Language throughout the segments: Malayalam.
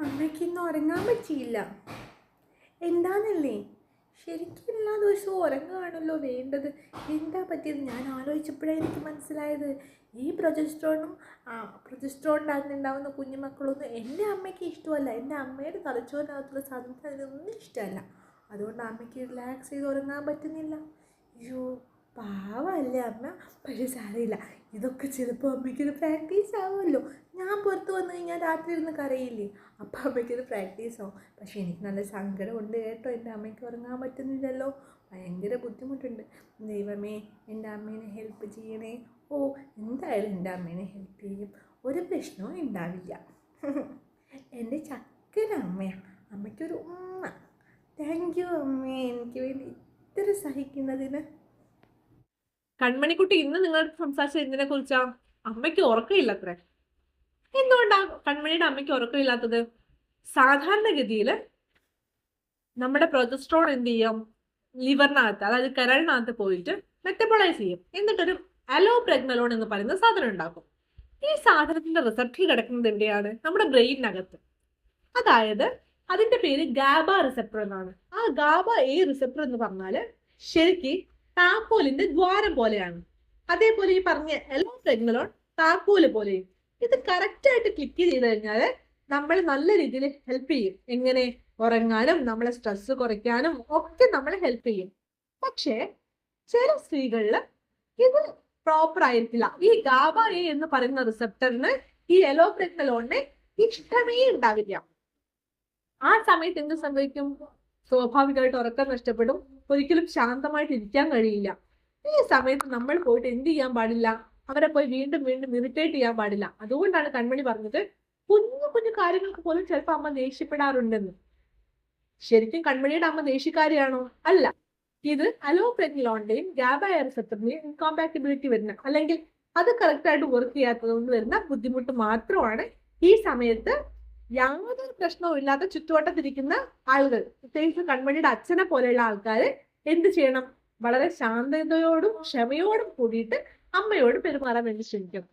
അമ്മയ്ക്ക് ഇന്ന് ഉറങ്ങാൻ പറ്റിയില്ല. എന്താന്നല്ലേ? ശരിക്കും എല്ലാ ദിവസവും ഉറങ്ങുകയാണല്ലോ വേണ്ടത്. എന്താ പറ്റിയത്? ഞാൻ ആലോചിച്ചപ്പോഴേ എനിക്ക് മനസ്സിലായത്. ഈ പ്രൊജസ്ട്രോണും ആ പ്രൊജസ്ട്രോണിനകത്ത് ഉണ്ടാവുന്ന കുഞ്ഞുമക്കളൊന്നും എന്റെ അമ്മയ്ക്ക് ഇഷ്ടമല്ല. എന്റെ അമ്മയുടെ തലച്ചോറിനകത്തുള്ള സാധനത്തിന് അതിനൊന്നും ഇഷ്ടമല്ല. അതുകൊണ്ട് അമ്മയ്ക്ക് റിലാക്സ് ചെയ്ത് ഉറങ്ങാൻ പറ്റുന്നില്ല. അയ്യോ പാവമല്ലേ അമ്മ? പക്ഷേ സാരമില്ല. ഇതൊക്കെ ചിലപ്പോൾ അമ്മയ്ക്കൊരു പ്രാക്ടീസ് ആവുമല്ലോ. ഞാൻ പുറത്ത് വന്നു കഴിഞ്ഞാൽ രാത്രി ഇരുന്ന് കരയില്ലേ? അപ്പോൾ അമ്മയ്ക്കൊരു പ്രാക്ടീസ് ആവും. പക്ഷേ എനിക്ക് നല്ല സങ്കടമുണ്ട് കേട്ടോ. എന്റെ അമ്മയ്ക്ക് ഉറങ്ങാൻ പറ്റുന്നില്ലല്ലോ. ഭയങ്കര ബുദ്ധിമുട്ടുണ്ട്. ദൈവമേ എന്റെ അമ്മേനെ ഹെൽപ്പ് ചെയ്യണേ. ഓ എന്തായാലും എന്റെ അമ്മേനെ ഹെൽപ്പ് ചെയ്യും. ഒരു പ്രശ്നവും ഉണ്ടാവില്ല. എന്റെ ചക്കര അമ്മയാണ് അമ്മയ്ക്കൊരു ഉമ്മ. താങ്ക് യു അമ്മേ. എനിക്ക് വേണ്ടി ഇത്ര സഹിക്കുന്നതിന്. കൺമണിക്കുട്ടി ഇന്ന് നിങ്ങൾ സംസാരിച്ചത് എന്തിനെ കുറിച്ചാ? അമ്മയ്ക്ക് ഉറക്കമില്ല അത്ര എന്തുകൊണ്ടാ കൺമണിയുടെ അമ്മയ്ക്ക് ഉറക്കമില്ലാത്തത്? സാധാരണഗതിയിൽ നമ്മുടെ പ്രൊജസ്ട്രോൺ എന്ത് ചെയ്യും? ലിവറിനകത്ത് അതായത് കരളിനകത്ത് പോയിട്ട് മെറ്റബോളൈസ് ചെയ്യും. എന്നിട്ടൊരു അലോ പ്രഗ്നലോൺ എന്ന് പറയുന്ന സാധനം ഉണ്ടാക്കും. ഈ സാധനത്തിന്റെ റിസപ്റ്റർ കിടക്കുന്നത് എവിടെയാണ്? നമ്മുടെ ബ്രെയിനകത്ത് അതായത് അതിന്റെ പേര് ഗാബ റിസപ്റ്റർ എന്നാണ്. ആ ഗാബ എ റിസപ്റ്റർ എന്ന് പറഞ്ഞാൽ ശരിക്ക് താക്കോലിന്റെ ദ്വാരം പോലെയാണ്. അതേപോലെ ഈ പറഞ്ഞ എല്ലാ പ്രഗ്നലോൺ താക്കോൽ പോലെയും. ഇത് കറക്റ്റ് ആയിട്ട് ക്ലിക്ക് ചെയ്ത് കഴിഞ്ഞാൽ നമ്മൾ നല്ല രീതിയിൽ ഹെൽപ്പ് ചെയ്യും. എങ്ങനെ? ഉറങ്ങാനും നമ്മളെ സ്ട്രെസ് കുറയ്ക്കാനും ഒക്കെ നമ്മൾ ഹെൽപ്പ് ചെയ്യും. പക്ഷേ ചില സ്ത്രീകളിൽ ഇത് പ്രോപ്പർ ആയിരിക്കില്ല. ഈ ഗാബ എ എന്ന് പറയുന്ന റിസപ്റ്ററിന് ഈ എലോ പ്രഗ്നലോണിന് ഇഷ്ടമേ ഉണ്ടാവില്ല. ആ സമയത്ത് എന്ത് സംഭവിക്കും? സ്വാഭാവികമായിട്ട് ഉറക്കം നഷ്ടപ്പെടും. ഒരിക്കലും ശാന്തമായിട്ട് ഇരിക്കാൻ കഴിയില്ല. ഈ സമയത്ത് നമ്മൾ പോയിട്ട് എന്ത് ചെയ്യാൻ പാടില്ല? അവരെ പോയി വീണ്ടും വീണ്ടും ഇറിറ്റേറ്റ് ചെയ്യാൻ പാടില്ല. അതുകൊണ്ടാണ് കൺമണി പറഞ്ഞത് കുഞ്ഞു കുഞ്ഞു കാര്യങ്ങൾക്ക് പോലും ചിലപ്പോൾ അമ്മ ദേഷ്യപ്പെടാറുണ്ടെന്ന്. ശരിക്കും കൺമണിയുടെ അമ്മ ദേഷ്യക്കാരിയാണോ? അല്ല. ഇത് അലോപ്രെഗ്നിലോണിന്റെയും ഗാബായ റിസപ്റ്ററിന്റെയും ഇൻകോമ്പാക്ടിബിലിറ്റി വരുന്ന അല്ലെങ്കിൽ അത് കറക്റ്റായിട്ട് വർക്ക് ചെയ്യാത്തത് കൊണ്ട് വരുന്ന ബുദ്ധിമുട്ട് മാത്രമാണ് ഈ സമയത്ത് യാതൊരു പ്രശ്നവും ഇല്ലാത്ത ചുറ്റുവട്ടത്തിരിക്കുന്ന ആളുകൾ. പ്രത്യേകിച്ച് കൺമണിയുടെ അച്ഛനെ പോലെയുള്ള ആൾക്കാർ എന്ത് ചെയ്യണം? വളരെ ശാന്തതയോടും ക്ഷമയോടും കൂടിയിട്ട് അമ്മയോട് പെരുമാറാൻ വേണ്ടി ശ്രമിക്കണം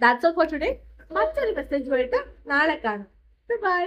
ദാറ്റ്സ് ഓഫ് ഫോർ ടുഡേ മറ്റൊരു മെസ്സേജുമായിട്ട് നാളെ കാണാം. ബൈ